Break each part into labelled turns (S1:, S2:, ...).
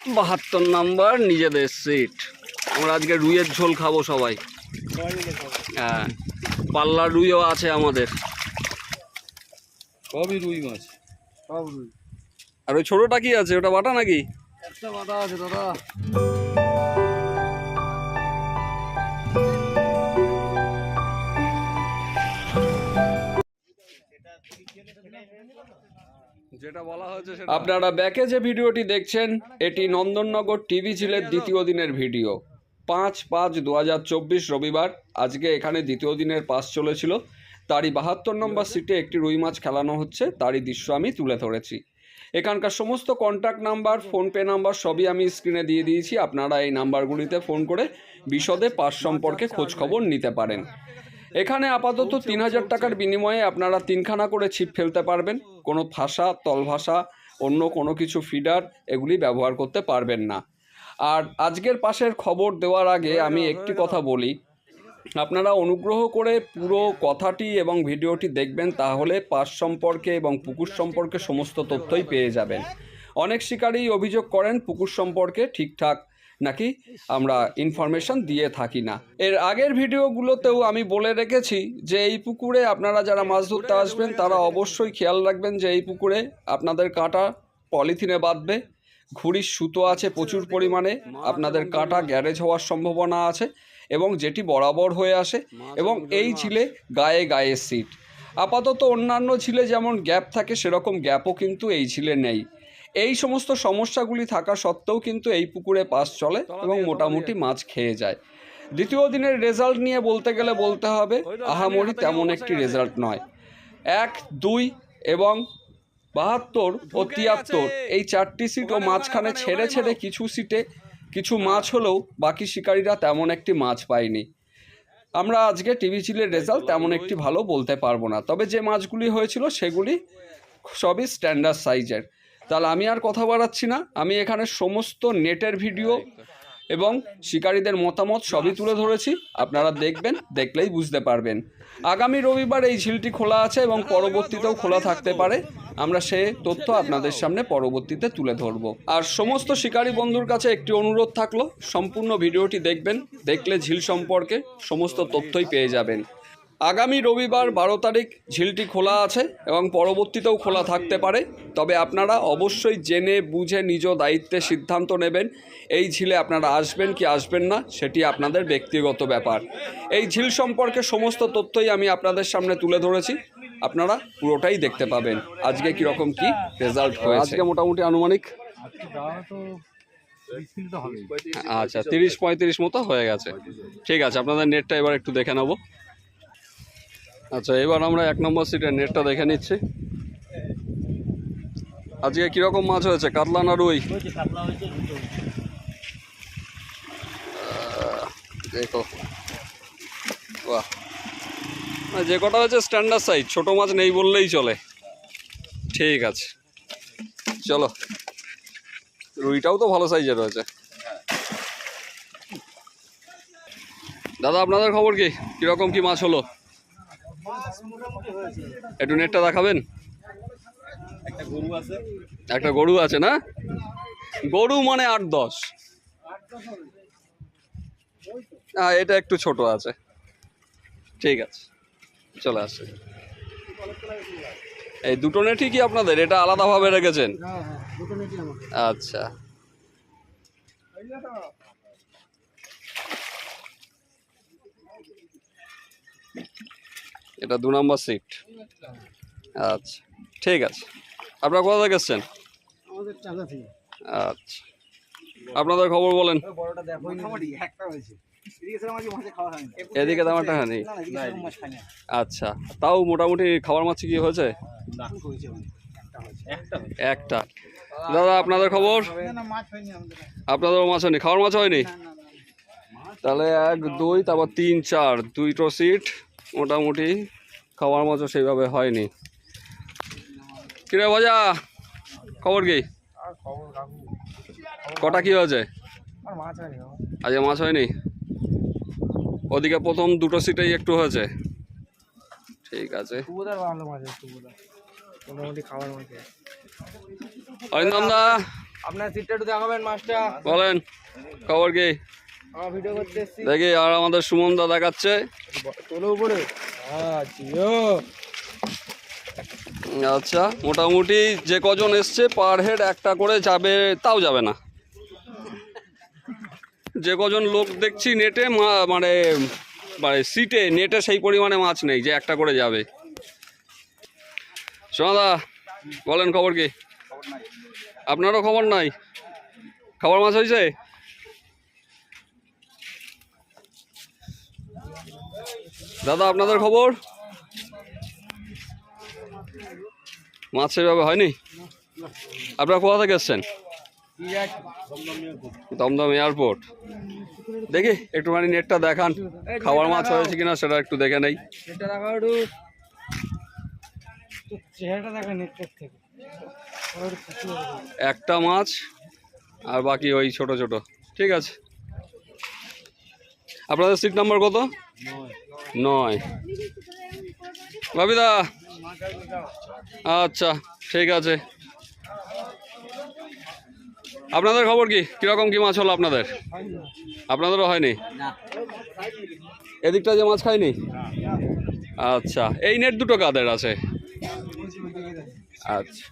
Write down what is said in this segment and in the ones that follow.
S1: বাহাত্তর নাম্বার নিজেদের সিট আমরা আজকে রুইয়ের ঝোল খাব সবাই।
S2: সবাই মিলে খাব
S1: হ্যাঁ পাল্লা রুইও আছে আমাদের।
S3: সবই রুই মাছ।
S2: সব রুই।
S1: আর ওই ছোটোটা কি আছে? ওটা বাটা নাকি?
S2: একটা বাটা আছে দাদা।
S1: আপনারা ব্যাকে যে ভিডিওটি দেখছেন, এটি নন্দননগর টিভি ঝিলের দ্বিতীয় দিনের ভিডিও। পাঁচ পাঁচ দু রবিবার, আজকে এখানে দ্বিতীয় দিনের পাস চলেছিল। তারই বাহাত্তর নম্বর সিটে একটি রুই মাছ খেলানো হচ্ছে, তারই দৃশ্য আমি তুলে ধরেছি। এখানকার সমস্ত কন্ট্যাক্ট নাম্বার ফোনপে নাম্বার সবই আমি স্ক্রিনে দিয়ে দিয়েছি। আপনারা এই নাম্বারগুলিতে ফোন করে বিশদে পাস সম্পর্কে খোঁজ খবর নিতে পারেন। এখানে আপাতত তিন হাজার টাকার বিনিময়ে আপনারা তিনখানা করে ছিপ ফেলতে পারবেন। কোনো ফাঁসা তলভাষা অন্য কোনো কিছু ফিডার এগুলি ব্যবহার করতে পারবেন না। আর আজকের পাশের খবর দেওয়ার আগে আমি একটি কথা বলি। আপনারা অনুগ্রহ করে পুরো কথাটি এবং ভিডিওটি দেখবেন তাহলে পাস সম্পর্কে এবং পুকুর সম্পর্কে সমস্ত তথ্যই পেয়ে যাবেন। অনেক শিকারী অভিযোগ করেন পুকুর সম্পর্কে ঠিকঠাক নাকি আমরা ইনফরমেশন দিয়ে থাকি না। এর আগের ভিডিওগুলোতেও আমি বলে রেখেছি যে এই পুকুরে আপনারা যারা মাছ ধরতে আসবেন তারা অবশ্যই খেয়াল রাখবেন যে এই পুকুরে আপনাদের কাঁটা পলিথিনে বাঁধবে ঘুড়ির সুতো আছে প্রচুর পরিমাণে আপনাদের কাঁটা গ্যারেজ হওয়ার সম্ভাবনা আছে এবং যেটি বরাবর হয়ে আসে এবং এই ঝিলে গায়ে গায়ে সিট। আপাতত অন্যান্য ঝিলে যেমন গ্যাপ থাকে সেরকম গ্যাপও কিন্তু এই ঝিলে নেই। এই সমস্ত সমস্যাগুলি থাকা সত্ত্বেও কিন্তু এই পুকুরে পাস চলে এবং মোটামুটি মাছ খেয়ে যায়। দ্বিতীয় দিনের রেজাল্ট নিয়ে বলতে গেলে বলতে হবে আহামরি তেমন একটি রেজাল্ট নয়। এক দুই এবং বাহাত্তর ও তিয়াত্তর এই চারটি সিট ও মাঝখানে ছেড়ে ছেড়ে কিছু সিটে কিছু মাছ হলেও বাকি শিকারীরা তেমন একটি মাছ পায়নি। আমরা আজকে টিভি চিলের রেজাল্ট তেমন একটি ভালো বলতে পারব না। তবে যে মাছগুলি হয়েছিল সেগুলি সবই স্ট্যান্ডার্ড সাইজের তাহলে আমি আর কথা বাড়াচ্ছি না। আমি এখানে সমস্ত নেটের ভিডিও এবং শিকারীদের মতামত সবই তুলে ধরেছি। আপনারা দেখবেন, দেখলেই বুঝতে পারবেন। আগামী রবিবার এই ঝিলটি খোলা আছে এবং পরবর্তীতেও খোলা থাকতে পারে। আমরা সে তথ্য আপনাদের সামনে পরবর্তীতে তুলে ধরব। আর সমস্ত শিকারী বন্ধুর কাছে একটি অনুরোধ থাকল, সম্পূর্ণ ভিডিওটি দেখবেন, দেখলে ঝিল সম্পর্কে সমস্ত তথ্যই পেয়ে যাবেন। আগামী রবিবার বারো তারিখ ঝিলটি খোলা আছে এবং পরবর্তীতেও খোলা থাকতে পারে। তবে আপনারা অবশ্যই জেনে বুঝে নিজ দায়িত্বে সিদ্ধান্ত নেবেন এই ঝিলে আপনারা আসবেন কি আসবেন না সেটি আপনাদের ব্যক্তিগত ব্যাপার। এই ঝিল সম্পর্কে সমস্ত তথ্যই আমি আপনাদের সামনে তুলে ধরেছি আপনারা পুরোটাই দেখতে পাবেন। আজকে কীরকম কি রেজাল্ট হয়েছে? আজকে মোটামুটি আনুমানিক আচ্ছা তিরিশ পঁয়ত্রিশ মতো হয়ে গেছে। ঠিক আছে আপনাদের নেটটা এবার একটু দেখে নেব। আচ্ছা এবার আমরা এক নম্বর সিটের নেটটা দেখে নিচ্ছি। আজকে কীরকম মাছ হয়েছে? কাতলা না রুই? দেখো। বাহ। যে কটা হয়েছে স্ট্যান্ডার্ড সাইজ ছোটো মাছ নেই বললেই চলে। ঠিক আছে। চলো। রুইটাও তো ভালো সাইজের রয়েছে। দাদা আপনাদের খবর কি? কীরকম কি মাছ হলো? একটু নেটটা দেখাবেন?
S2: একটা গরু আছে।
S1: একটা গরু আছে না? গরু মানে আট দশ। হ্যাঁ এটা একটু ছোট আছে। ঠিক আছে চলে আসছে। এই দুটো নেটই কি আপনাদের? এটা আলাদাভাবে রেখেছেন?
S2: হ্যাঁ হ্যাঁ
S1: আচ্ছা। এটা দু নম্বর সিট আচ্ছা ঠিক আছে। আপনারা কোথা থেকে এসছেন? আচ্ছা। আপনাদের খবর বলেন।
S2: বড়টা দেখো একটা হয়েছে। এদিকে মাছে হয়নি
S1: আচ্ছা তাও মোটামুটি খাবার মাছ কি হয়েছে?
S2: মানে একটা হয়েছে। একটা
S1: একটা। দাদা আপনাদের খবর? আপনাদেরও মাছ হয়নি? খাওয়ার মাছ হয়নি? তাহলে এক দুই তারপর তিন চার দুইটো সিট মোটামুটি খাওয়ার মাছও সেইভাবে হয়নি। কিরে ভাজা খবর কি? কটা কি হয়েছে। আজকে মাছ হয়নি? ওদিকে প্রথম দুটো সিটেই একটু হয়েছে। ঠিক আছে। অরিন্দম দা
S3: আপনার সিটটা একটু দেখাবেন মাছটা।
S1: বলেন খবর কি? দেখি আর আমাদের সুমন দা দেখাচ্ছে।
S3: তোলো উপরে। হ্যাঁ
S1: আচ্ছা মোটামুটি যে কজন এসছে পার হেড একটা করে যাবে তাও যাবে না। যে কজন লোক দেখছি নেটে মা- মানে মানে সিটে নেটে সেই পরিমাণে মাছ নেই যে একটা করে যাবে। সোনাদা বলেন খবর কি? আপনারও খবর নাই? খাবার মাছ হয়েছে? দাদা, আপনাদের খবর? মাছ সেভাবে হয়নি? আপনারা কোথা থেকে এসছেন? দমদম এয়ারপোর্ট। দেখি, একটুখানি নেটটা দেখান খাবার মাছ হয়েছে কিনা সেটা একটু দেখে নেই।
S3: একটা
S1: মাছ আর বাকি ওই ছোট ছোট। ঠিক আছে। আপনাদের সিট নাম্বার কত? নয়। বাবিদা। আচ্ছা ঠিক আছে। আপনাদের খবর কি? কীরকম কি মাছ হলো আপনাদের? আপনাদেরও হয়নি? এদিকটা যে মাছ খায়নি আচ্ছা এই নেট দুটো কাদের আছে? আচ্ছা।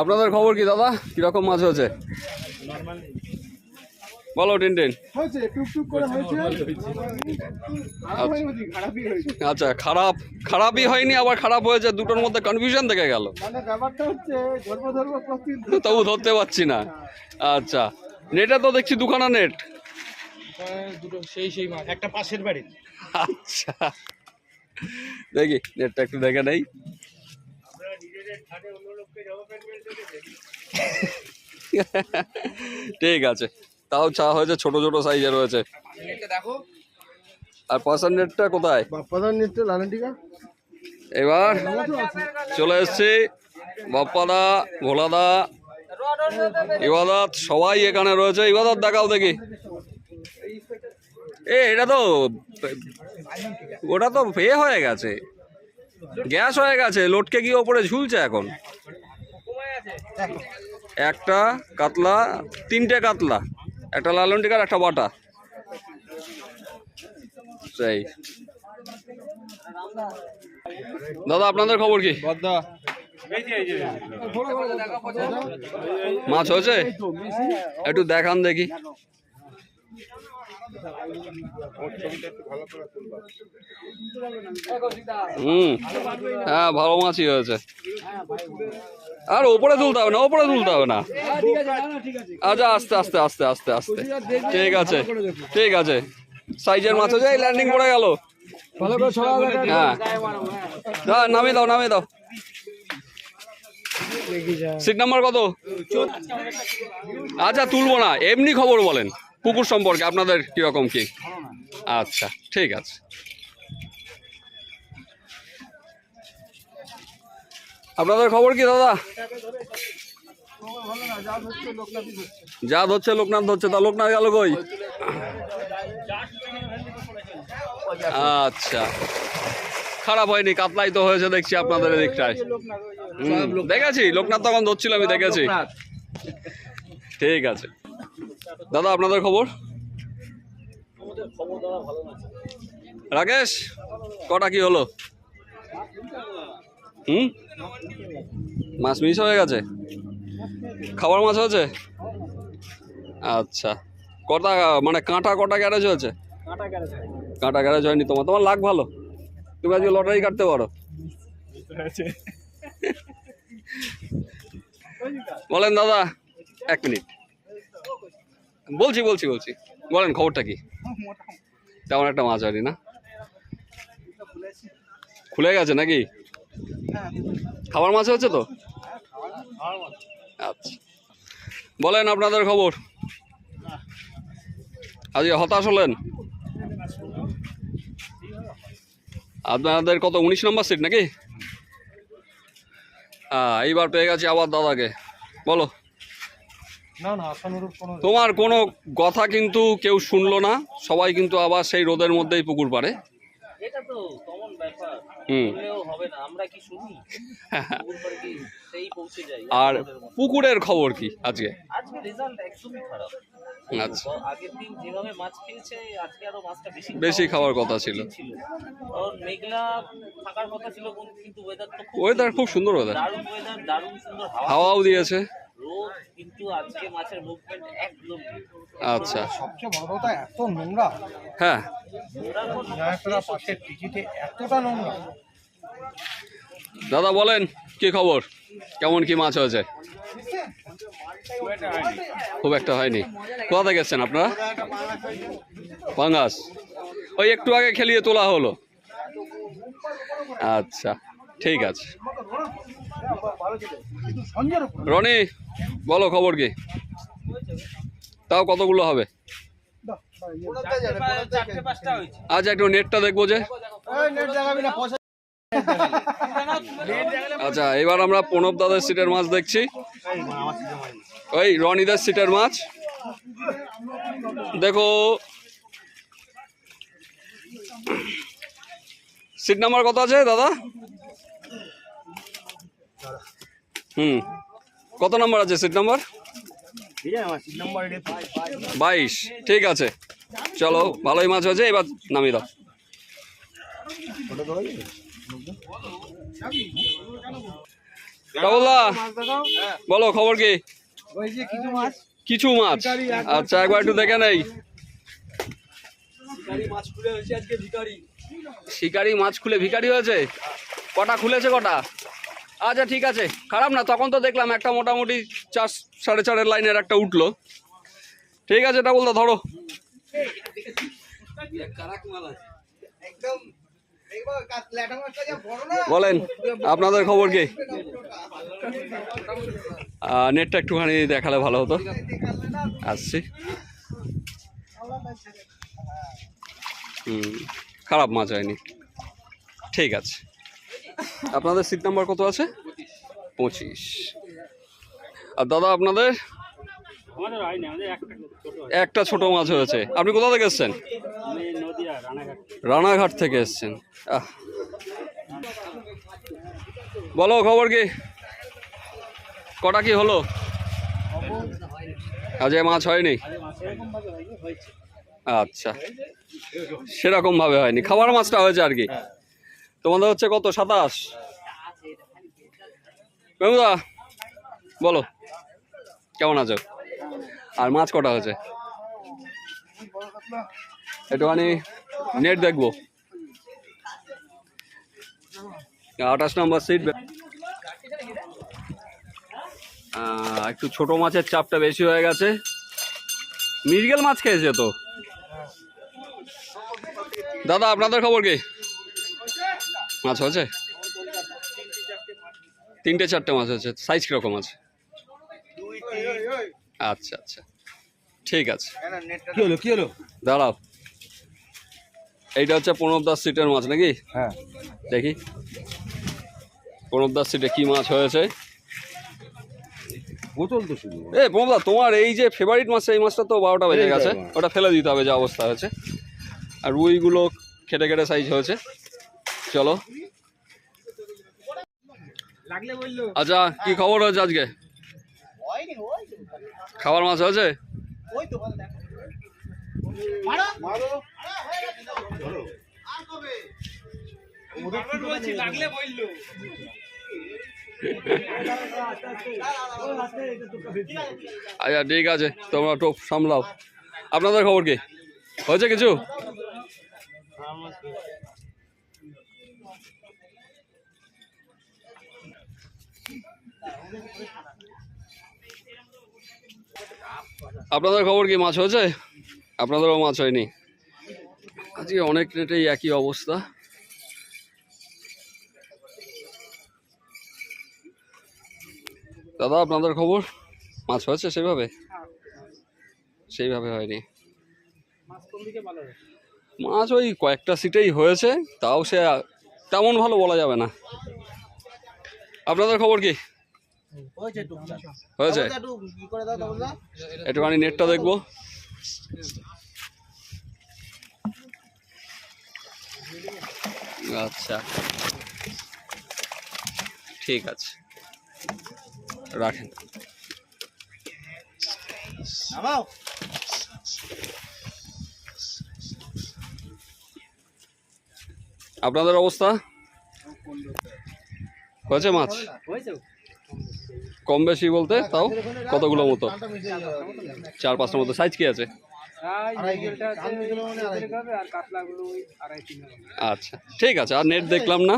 S1: আপনাদের খবর কি দাদা? কীরকম মাছ হয়েছে? বলো টিনটিন আচ্ছা খারাপ খারাপই হয়নি আবার খারাপ হয়েছে দুটোর মধ্যে কনফিউশন থেকে গেল।
S2: মানে
S1: তবু ধরতে পারছি না। আচ্ছা নেটে তো দেখছি দুখানা নেট
S3: দুটো সেই সেই মাছ একটা পাশের বাড়ি।
S1: আচ্ছা দেখি নেটটা একটু দেখে নেই। ঠিক আছে। তাও চা হয়েছে ছোট ছোট সাইজে রয়েছে। আর পাশের নেটটা কোথায়?
S2: বাপ্পাদার
S1: এবার চলে এসছি বাপ্পাদা ভোলাদা ইবাদত সবাই এখানে রয়েছে। ইবাদত দেখাও দেখি। এ এটা তো ওটা তো এ হয়ে গেছে। গ্যাস হয়ে গেছে লোটকে গিয়ে ওপরে ঝুলছে এখন। একটা কাতলা তিনটে কাতলা। একটা লালন টিকার একটা বাটা। সেই। দাদা আপনাদের খবর কি? মাছ হয়েছে? একটু দেখান দেখি। হুম হ্যাঁ ভালো মাছই হয়েছে। আর ওপরে তুলতে হবে না, ওপরে তুলতে হবে না। আচ্ছা আস্তে আস্তে আস্তে আস্তে আস্তে। ঠিক আছে ঠিক আছে। সাইজের মাছ হয়েছে ল্যান্ডিং পড়ে গেল। হ্যাঁ। নামিয়ে দাও নামিয়ে দাও। সিট নাম্বার কত? আচ্ছা তুলবো না, এমনি খবর বলেন। পুকুর সম্পর্কে আপনাদের কীরকম কি? আচ্ছা ঠিক আছে। আপনাদের খবর কি দাদা? যা ধরছে লোকনাথ ধরছে তা লোকনাথ গেল কই? আচ্ছা। খারাপ হয়নি কাতলাই তো হয়েছে দেখছি আপনাদের এদিকটায়। হুম, দেখেছি লোকনাথ তখন ধরছিল আমি দেখেছি। ঠিক আছে। দাদা আপনাদের খবর? রাকেশ কটা কি হলো? হুম? মাছ মিস হয়ে গেছে? খাবার মাছ হয়েছে? আচ্ছা। কটা মানে কাঁটা কটা গ্যারেজ হয়েছে? কাঁটা গ্যারেজ হয়নি। তোমার। তোমার লাগ ভালো। তুমি আজকে লটারি কাটতে পারো। বলেন দাদা এক মিনিট। বলছি বলছি বলছি। বলেন, খবরটা কি? তেমন একটা মাছ হয়নি না? খুলে গেছে নাকি? খাবার মাছ হচ্ছে তো? আচ্ছা। বলেন আপনাদের খবর। আজকে হতাশ হলেন? আপনাদের কত, উনিশ নম্বর সিট নাকি? এইবার পেয়ে গেছি আবার দাদাকে। বলো
S3: না না আশানুরূপ কোনো
S1: তোমার কোনো কথা কিন্তু কেউ শুনলো না সবাই কিন্তু আবার সেই রোদের মধ্যেই পুকুর পাড়ে।
S3: এটা তো কমন ব্যাপার
S1: হুম।
S4: হবে না আমরা কি শুনি? কি সেই পৌঁছে যাই
S1: আর পুকুরের খবর কি আজকে?
S4: আজকে রেজাল্ট একদমই খারাপ।
S1: আচ্ছা।
S4: আগের দিন যেভাবে মাছ খেয়েছে আজকে আরও মাছটা বেশি
S1: বেশি খাওয়ার কথা ছিল।
S4: ছিল। কারণ মেঘলা থাকার কথা ছিল কিন্তু ওয়েদার তো খুব
S1: ওয়েদার খুব সুন্দর ওয়েদার
S4: দারুণ ওয়েদার দারুণ সুন্দর
S1: হাওয়াও দিয়েছে।
S4: রোদ কিন্তু আজকে মাছের মুভমেন্ট একদম
S1: আচ্ছা।
S3: সবচেয়ে বড় কথা এত নোংরা।
S1: হ্যাঁ।
S4: ওরা
S3: পাশের টিকিটে এতটা নোংরা।
S1: দাদা বলেন কি খবর? কেমন কি মাছ হয়েছে? খুব একটা হয়নি। কোথা গেছেন আপনারা? পাঙ্গাস। ওই একটু আগে খেলিয়ে তোলা হলো। আচ্ছা ঠিক আছে। রনি, বলো খবর কি? তাও কতগুলো হবে? আচ্ছা একটু নেটটা দেখব যে। আচ্ছা এবার আমরা প্রণব দাদের সিটের মাছ দেখছি। ওই রনিদার সিটের মাছ। দেখো, সিট নাম্বার কত আছে দাদা? হুম। কত নাম্বার আছে সিট নাম্বার বাইশ। ঠিক আছে। চলো, ভালোই মাছ হয়েছে, এবার নামিয়ে দাও। বলো, খবর কি?
S3: কিছু মাছ।
S1: আচ্ছা একবার একটু দেখে নেই। শিকারি মাছ খুলে ভিখারি হয়েছে? কটা খুলেছে কটা? আচ্ছা ঠিক আছে। খারাপ না, তখন তো দেখলাম একটা মোটামুটি চার, সাড়ে চারের লাইনের একটা উঠল। ঠিক আছে এটা বলতো ধরো। বলেন, আপনাদের খবর কি? নেটটা একটুখানি দেখালে ভালো হতো। আসছি। হুম, খারাপ মাছ হয়নি। ঠিক আছে। আপনাদের সিট নাম্বার কত আছে? পঁচিশ। আর দাদা, আপনাদের?
S5: একটা ছোট
S1: মাছ হয়েছে। আপনি কোথা থেকে এসছেন?
S5: রানাঘাট
S1: থেকে এসছেন। বলো, খবর কি? কটা কি হলো? আজকে মাছ হয়নি? আচ্ছা। সেরকম ভাবে হয়নি। খাবার মাছটা হয়েছে আর কি? তোমাদের হচ্ছে কত? সাতাশ? মেমদা বলো, কেমন আছো? আর মাছ কটা হয়েছে? একটুখানি নেট দেখব। আঠাশ নম্বর সিট একটু ছোট মাছের চাপটা বেশি হয়ে গেছে। মিরগেল মাছ খেয়েছে তো? দাদা, আপনাদের খবর কি? মাছ হয়েছে তিনটে চারটে মাছ হয়েছে সাইজ কীরকম আছে? আচ্ছা আচ্ছা। ঠিক আছে।
S3: কি হলো কি হলো?
S1: দাঁড়াও। এইটা হচ্ছে প্রণব দাস সিটের মাছ নাকি?
S3: হ্যাঁ।
S1: দেখি। প্রণব দাস সিটে কি মাছ হয়েছে?
S3: বোতল তো শুধু।
S1: এ প্রণব দা তোমার এই যে ফেভারিট মাছ এই মাছটা তো বারোটা বেজে গেছে। ওটা ফেলে দিতে হবে যা অবস্থা হয়েছে। আর রুইগুলো খেটে খেটে সাইজ হয়েছে। চলো। আচ্ছা কি খবর হয়েছে আজকে? খাবার মাছ হয়েছে? আচ্ছা ঠিক আছে, তোমরা টোপ সামলাও। আপনাদের খবর কি? হয়েছে কিছু? আপনাদের খবর কি, মাছ হয়েছে? আপনাদেরও মাছ হয়নি। আজকে অনেক নেটেই একই অবস্থা। দাদা, আপনাদের খবর? মাছ হয়েছে সেইভাবে সেইভাবে হয়নি।
S5: হয়
S1: মাছ ওই কয়েকটা সিটেই হয়েছে, তাও সে তেমন ভালো বলা যাবে না। আপনাদের খবর কি?
S2: হয়েছে টুকটাক
S1: হয়েছে।
S2: একটু কি করে দাও তাহলে
S1: একটুখানি নেটটা দেখব। আচ্ছা। ঠিক আছে। রাখেন। আপনাদের অবস্থা? হয়েছে মাছ?
S5: হয়েছে।
S1: কম বেশি বলতে তাও কতগুলো মতো? চার পাঁচটা মতো সাইজ কি আছে?
S5: তিন
S1: আচ্ছা ঠিক আছে আর নেট দেখলাম না।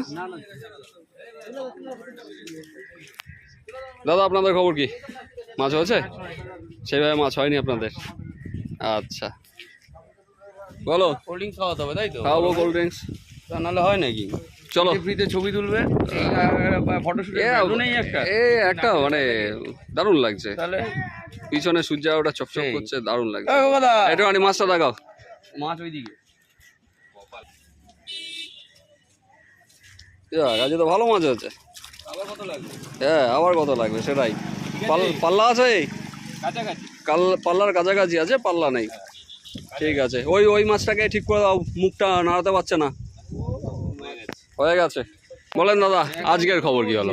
S1: দাদা আপনাদের খবর কি? মাছ হয়েছে? সেভাবে মাছ হয়নি আপনাদের? আচ্ছা। বলো।
S6: কোল্ড ড্রিঙ্কস খাওয়াতে হবে তাই তো?
S1: খাওয়াবো কোল্ড ড্রিঙ্কস
S6: তা নাহলে হয় নাকি?
S1: চলো।
S6: ফ্রিতে ছবি তুলবে। একটা?
S1: মানে দারুণ লাগছে। পিছনে সূর্য ওটা চকচক করছে দারুণ লাগছে।
S6: বাবা,
S1: মাছটা দেখাও।
S6: মাছ ওইদিকে।
S1: আজকে তো ভালো মাছ হয়েছে হ্যাঁ আবার কত লাগবে সেটাই। পাল- পাল্লা আছে কাল পাল্লার কাছাকাছি আছে পাল্লা নেই। ঠিক আছে। ওই ওই মাছটাকে ঠিক করে দাও মুখটা নাড়াতে পারছে না। হয়ে গেছে। বলেন দাদা, আজকের খবর কি হলো?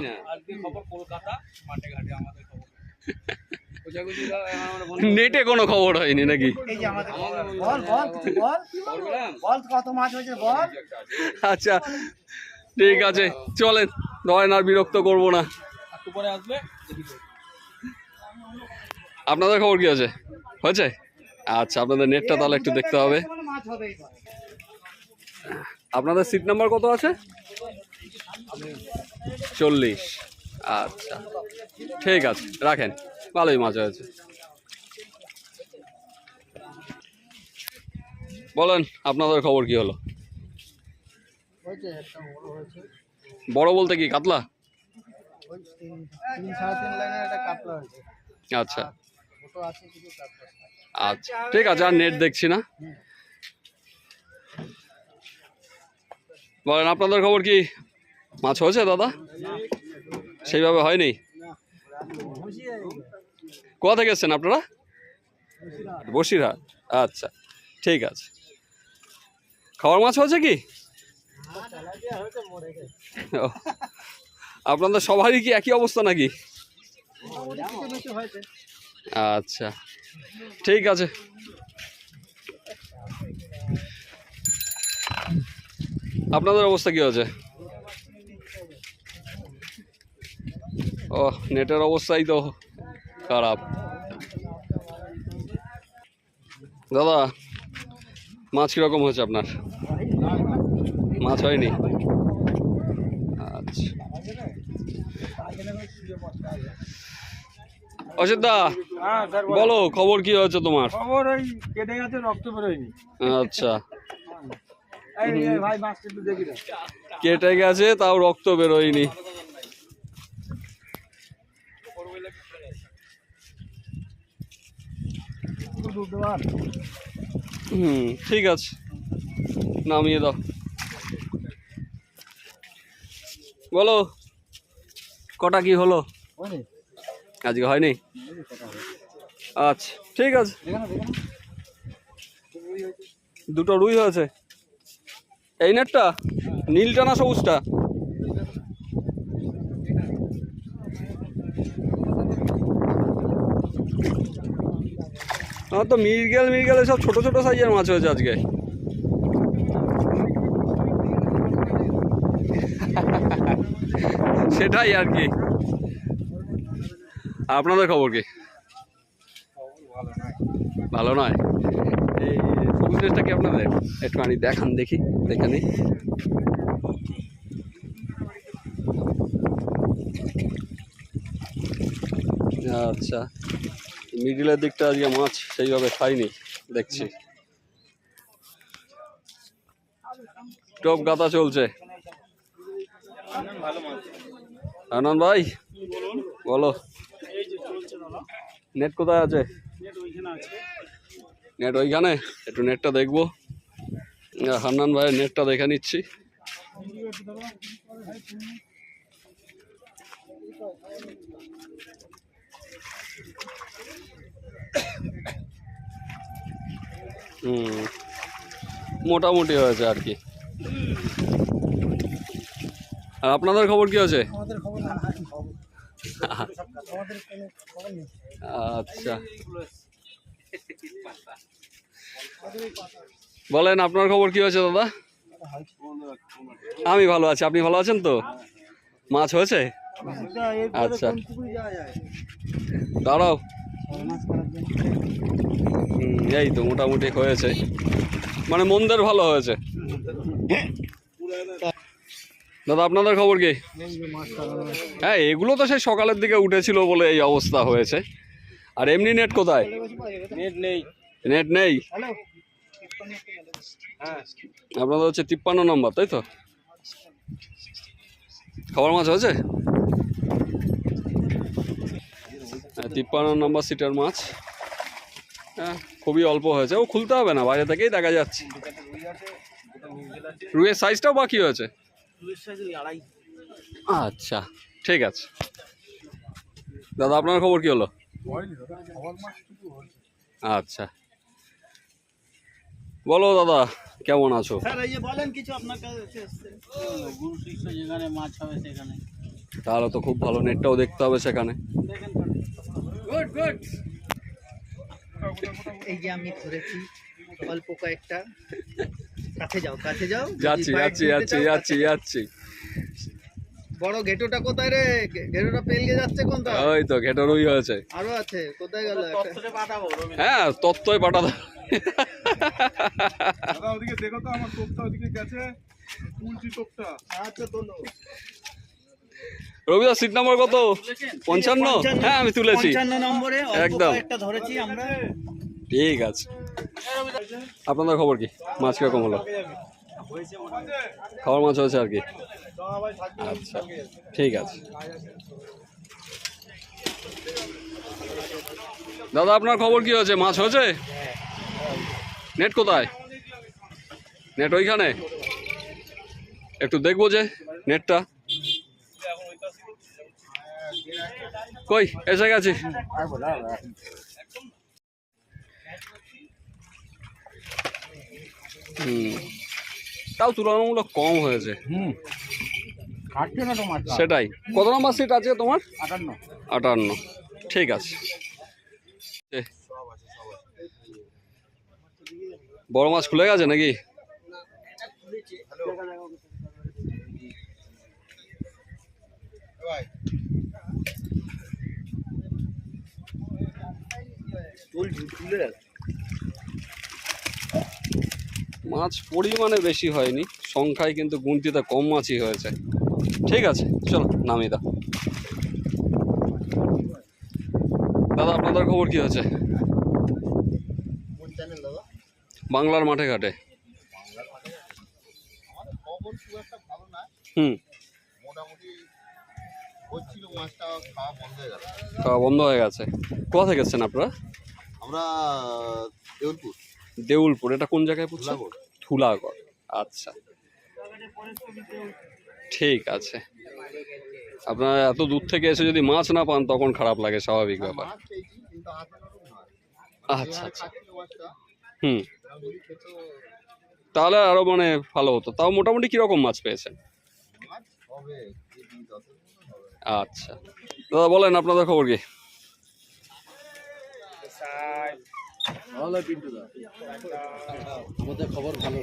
S1: নেটে কোনো খবর হয়নি নাকি? আচ্ছা ঠিক আছে, চলেন নয় আর বিরক্ত করব না। আপনাদের খবর কি আছে? হয়েছে? আচ্ছা আপনাদের নেটটা তাহলে একটু দেখতে হবে। আপনাদের সিট নাম্বার কত আছে? চল্লিশ। আচ্ছা। ঠিক আছে, রাখেন। ভালোই মাছ হয়েছে। বলেন, আপনাদের খবর কি হলো?
S3: বড়
S1: বলতে কি, কাতলা? আচ্ছা। আচ্ছা ঠিক আছে, আর নেট দেখছি না। বলেন আপনাদের খবর কি? মাছ হয়েছে দাদা? সেইভাবে হয়নি? কোথা থেকে এসছেন আপনারা? বসিরহাট। আচ্ছা ঠিক আছে। খাওয়ার মাছ হয়েছে কি? আপনাদের সবারই কি একই অবস্থা নাকি? আচ্ছা ঠিক আছে। আপনাদের অবস্থা কি আছে? ও নেটের অবস্থাই তো খারাপ। দাদা মাছ কীরকম হয়েছে আপনার? মাছ হয়নি? আচ্ছা। অসিত দা
S5: হ্যাঁ
S1: বলো। খবর কি হয়েছে তোমার?
S5: খবর ওই কেটে গেছে রক্ত বেরোয়নি।
S1: আচ্ছা
S5: এই এই ভাই মাছটা একটু দেখি না
S1: কেটে গেছে তাও রক্ত বেরোয়নি। হুম ঠিক আছে। নামিয়ে দাও। বলো কটা কি হলো? আজকে হয়নি? আচ্ছা ঠিক আছে। দুটো রুই হয়েছে? এই নেটটা? নীলটা না সবুজটা? আমার তো মিরগেল মিরগেল সব ছোট ছোট সাইজের মাছ হয়েছে আজকে। সেটাই আর কি। আপনাদের খবর কি? ভালো নয়? এই কি আপনাদের একটুখানি দেখান দেখি নিই। আচ্ছা মিডিলের দিকটা আজকে মাছ সেইভাবে খাইনি দেখছি। টপ গাতা চলছে। আনন্দ ভাই বলো। নেট কোথায় আছে।
S5: নেট ওইখানে
S1: একটু নেটটা দেখব। হান্নান ভাইয়ের নেটটা দেখে নিচ্ছি। হুম মোটামুটি হয়েছে আর কি। আর আপনাদের খবর কি আছে আচ্ছা। বলেন আপনার খবর কি হয়েছে দাদা? আমি ভালো আছি আপনি ভালো আছেন তো? মাছ হয়েছে? আচ্ছা। দাঁড়াও। এই তো মোটামুটি হয়েছে। মানে মন্দের ভালো হয়েছে। দাদা আপনাদের খবর কি? হ্যাঁ এগুলো তো সেই সকালের দিকে উঠেছিল বলে এই অবস্থা হয়েছে। আর এমনি নেট কোথায়?
S5: নেট নেই।
S1: নেট নেই? আপনাদের হচ্ছে তিপ্পান্ন নম্বর তাই তো? খাবার মাছ হয়েছে? হ্যাঁ, তিপ্পান্ন নম্বর সিটের মাছ। হ্যাঁ খুবই অল্প হয়েছে। ও খুলতে হবে না বাইরে থেকেই দেখা যাচ্ছে। রুইয়ের সাইজটাও বাকি হয়েছে? আচ্ছা ঠিক আছে। দাদা আপনার খবর কি হলো? আচ্ছা। বলো দাদা কেমন আছো?
S2: স্যার এই যে বলেন কিছু আপনার কাছে
S4: গুরু শিষ্য যেখানে মাছ হবে সেখানে
S1: তাহলে তো খুব ভালো নেটটাও দেখতে হবে সেখানে।
S2: এই যে আমি ধরেছি অল্প কয়েকটা। কাছে যাও কাছে যাও।
S1: যাচ্ছি যাচ্ছি যাচ্ছি যাচ্ছি যাচ্ছি।
S2: বড় ঘেটুটা কোথায় রে? ঘেটুটা যাচ্ছে কোনটা?
S1: ওই তো ঘেটরুই হয়েছে।
S2: আরও আছে কোথায় গেল?
S4: পাঠাবো
S1: হ্যাঁ তত্ত্বই পাঠাতে
S6: দাদা ওদিকে দেখো তো আমার টোপটা ওদিকে গেছে। টোপটা।
S2: আচ্ছা
S1: রবিদা সিট নাম্বার কত? পঞ্চান্ন? হ্যাঁ আমি তুলেছি।
S2: নম্বরে
S1: একদম।
S2: কয়েকটা ধরেছি আমরা।
S1: ঠিক আছে। আপনাদের খবর কি? মাছ কীরকম হলো? খাওয়ার মাছ হয়েছে আর কি। আচ্ছা ঠিক আছে। দাদা, আপনার খবর কি হয়েছে? মাছ হয়েছে? নেট কোথায়? নেট ওইখানে? একটু দেখব যে নেটটা। কই, এসে গেছি। হুম। তাও তুলনামূলক কম হয়েছে।
S5: হুম। খাটছে না তো
S1: সেটাই। কত নম্বর সিট আছে তোমার?
S5: আটান্ন।
S1: আটান্ন। ঠিক আছে। এ। বড় মাছ খুলে গেছে নাকি? মাছ পরিমাণে বেশি হয়নি, সংখ্যায় কিন্তু গুনতিতে কম মাছই হয়েছে। ঠিক আছে, চলো নামি দা দাদা, আপনাদের খবর কি হয়েছে? বাংলার মাঠে ঘাটে। হুম।
S7: খাওয়া বন্ধ হয়ে
S1: গেছে। কোথা থেকে আপনারা?
S7: আমরা দেউলপুর
S1: এটা কোন জায়গায় পড়ছে?
S7: ধুলাগড়।
S1: ধুলাগড় আচ্ছা। ঠিক আছে। আপনারা এত দূর থেকে এসে যদি মাছ না পান তখন খারাপ লাগে স্বাভাবিক ব্যাপার। আচ্ছা আচ্ছা। হুম। তাহলে আরও মানে ভালো হতো। তাও মোটামুটি কীরকম মাছ পেয়েছেন? আচ্ছা। দাদা বলেন আপনাদের খবর কি?
S5: আমাদের খবর ভালো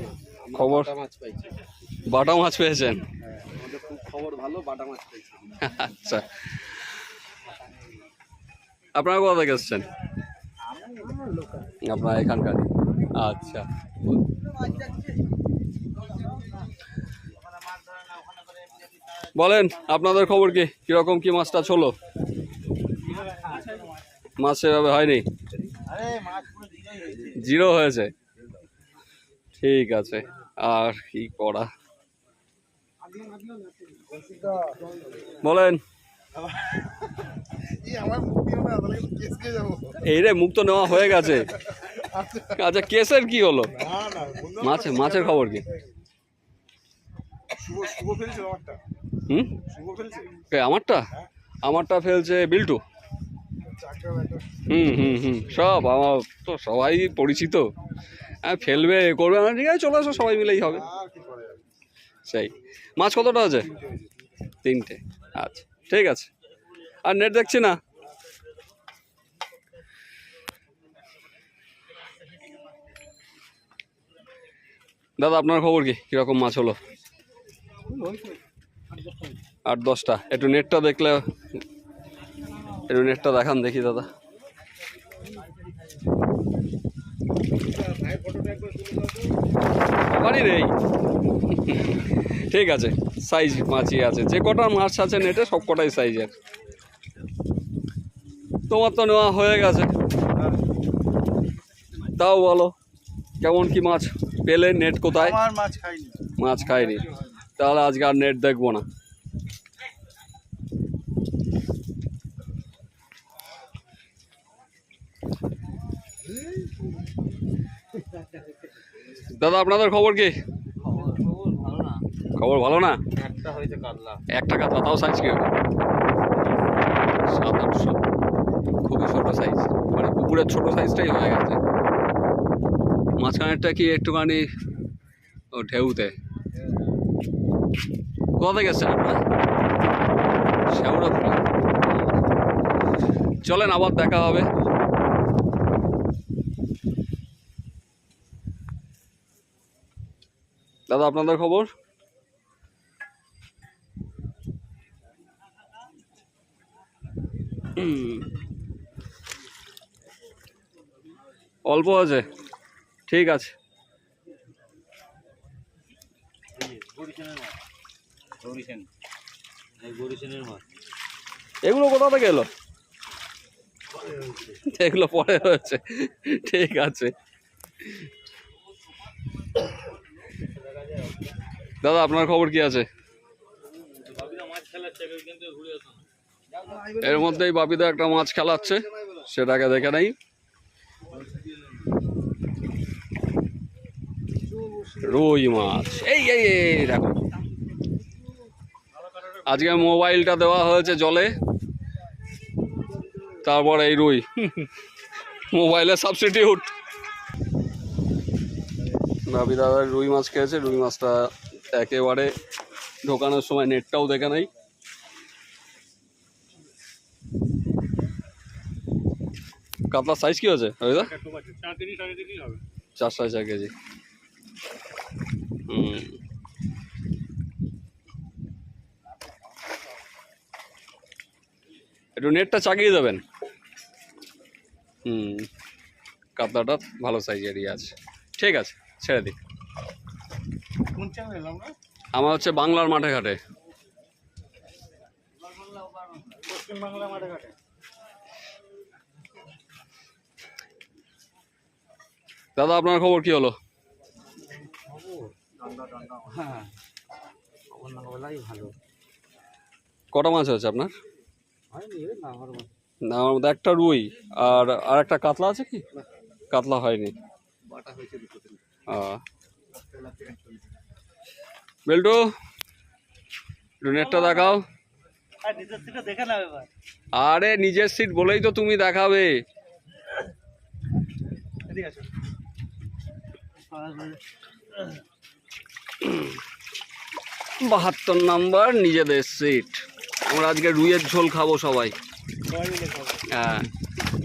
S1: খবর? বাটা মাছ পেয়েছেন?
S5: হ্যাঁ আমাদের খুব খবর ভালো বাটা মাছ পাইছি
S1: আচ্ছা। আপনারা কোথা থেকে এসছেন? আপনারা এখানকার আচ্ছা। বলেন আপনাদের খবর কি? কীরকম কি মাছটা চলো মাছ সেভাবে হয়নি? জিরো হয়েছে ঠিক আছে আর কি করা? বলেন। এই রে মুখ তো নেওয়া হয়ে গেছে। আচ্ছা কেসের কি হলো? মাছ মাছের খবর কি?
S6: আমারটা।
S1: আমারটা? আমারটা ফেলছে বিল্টু। হুম হুম হুম। সব আমার তো সবাই পরিচিত। হ্যাঁ ফেলবে করবে না, ঠিক আছে, চলে আসো, সবাই মিলেই হবে। সেই। মাছ কতটা আছে? তিনটে। আচ্ছা ঠিক আছে। আর নেট দেখছি না। দাদা, আপনার খবর কি? কীরকম মাছ হলো? আট দশটা। একটু নেটটা দেখলে একটু নেটটা দেখান দেখি দাদা। নেই। ঠিক আছে সাইজ মাছই আছে। যে কটা মাছ আছে নেটে সব কটাই সাইজের তোমার তো নেওয়া হয়ে গেছে। তাও বলো কেমন কি মাছ পেলে নেট কোথায়?
S5: মাছ খাইনি।
S1: তাহলে আজকে আর নেট দেখব না। দাদা আপনাদের খবর কি?
S4: ভালো না
S1: খবর ভালো না?
S4: একটা হয়েছে কাতলা।
S1: একটা কাতলা তাও সাইজ কি হবে? সাত আটশো খুবই ছোট সাইজ মানে পুকুরের ছোট সাইজটাই হয়ে গেছে। মাঝখানেরটা কি একটুখানি ও ঢেউতে। কোথা থেকে এসছেন আপনারা? শ্যাওড়াপুরে চলেন আবার দেখা হবে। দাদা, আপনাদের খবর? অল্প আছে। ঠিক আছে। এগুলো কোথা থেকে এলো? এগুলো পরে হয়েছে ঠিক আছে। দাদা, আপনার খবর কি আছে? এর মধ্যেই বাপিদা একটা মাছ খেলাচ্ছে, সেটাকে দেখে নেই। রুই মাছ। এই এই এই দেখো। আজকে মোবাইলটা দেওয়া হয়েছে জলে, তারপর এই রুই। মোবাইলে সাবস্টিটিউট। বাপি দাদা রুই মাছ খেয়েছে, রুই মাছটা একেবারে ঢোকানোর সময় নেটটাও দেখে নেই। কাতলার সাইজ কি আছে
S6: চার কেজি সাড়ে কেজি।
S1: একটু নেটটা চাগিয়ে দেবেন। হুম। কাতলাটা ভালো সাইজেরই আছে। ঠিক আছে, ছেড়ে দিই
S5: কোন চ্যানেল এলাম না
S1: আমার? হচ্ছে বাংলার মাঠে ঘাটে।
S5: পশ্চিম বাংলা মাঠে ঘাটে।
S1: দাদা আপনার খবর কি হলো?
S3: হ্যাঁ
S1: কটা মাছ হয়েছে আপনার?
S3: না আমার
S1: না আমার মধ্যে একটা রুই আর আর একটা কাতলা আছে কি? কাতলা হয়নি। বেল্টু নেটটা দেখাও।
S4: আর নিজের এবার।
S1: আরে নিজের সিট বলেই তো তুমি দেখাবে। বাহাত্তর নাম্বার নিজেদের সিট আমরা আজকে রুইয়ের ঝোল খাব সবাই। হ্যাঁ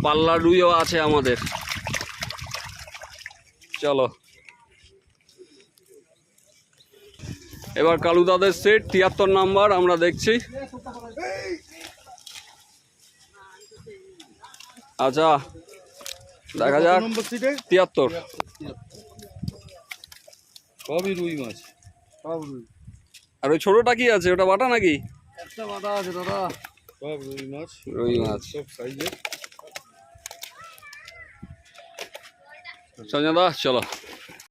S1: পাল্লা রুইও আছে আমাদের। চলো। এবার কালু কালুদাদের সেট তিয়াত্তর নাম্বার আমরা দেখছি। আচ্ছা দেখা যাক। তিয়াত্তর।
S6: সবই রুই মাছ।
S5: সব রুই।
S1: আর ওই ছোটটা কি আছে? ওটা বাটা নাকি?
S5: একটা বাটা আছে দাদা।
S6: সব রুই মাছ।
S1: রুই মাছ।
S6: সব সাইজের
S1: সঞ্জয় দা চলো।